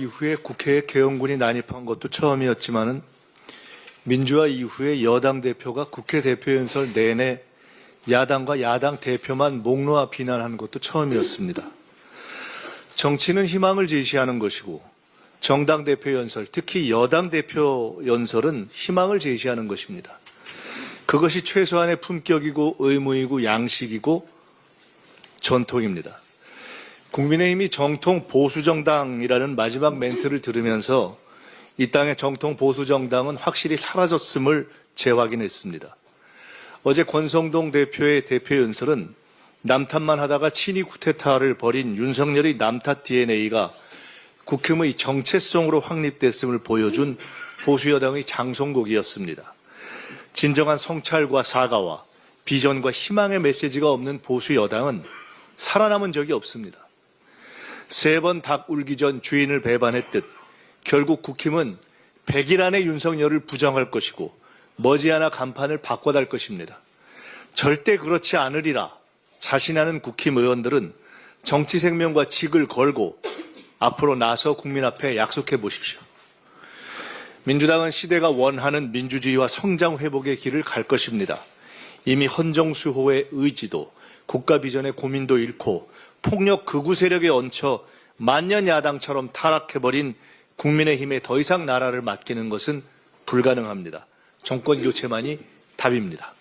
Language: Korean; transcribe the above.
이후에 국회에 개헌군이 난입한 것도 처음이었지만은 민주화 이후에 여당 대표가 국회 대표 연설 내내 야당과 야당 대표만 목 놓아 비난하는 것도 처음이었습니다. 정치는 희망을 제시하는 것이고 정당 대표 연설, 특히 여당 대표 연설은 희망을 제시하는 것입니다. 그것이 최소한의 품격이고 의무이고 양식이고 전통입니다. 국민의힘이 정통 보수정당이라는 마지막 멘트를 들으면서 이 땅의 정통 보수정당은 확실히 사라졌음을 재확인했습니다. 어제 권성동 대표의 대표 연설은 남탓만 하다가 친이 쿠데타를 벌인 윤석열의 남탓 DNA가 국힘의 정체성으로 확립됐음을 보여준 보수여당의 장송곡이었습니다. 진정한 성찰과 사과와 비전과 희망의 메시지가 없는 보수여당은 살아남은 적이 없습니다. 세 번 닭 울기 전 주인을 배반했듯 결국 국힘은 100일 안에 윤석열을 부정할 것이고 머지않아 간판을 바꿔달 것입니다. 절대 그렇지 않으리라 자신하는 국힘 의원들은 정치 생명과 직을 걸고 앞으로 나서 국민 앞에 약속해 보십시오. 민주당은 시대가 원하는 민주주의와 성장 회복의 길을 갈 것입니다. 이미 헌정수호의 의지도 국가 비전의 고민도 잃고 폭력 극우 세력에 얹혀 만년 야당처럼 타락해버린 국민의힘에 더 이상 나라를 맡기는 것은 불가능합니다. 정권 교체만이 답입니다.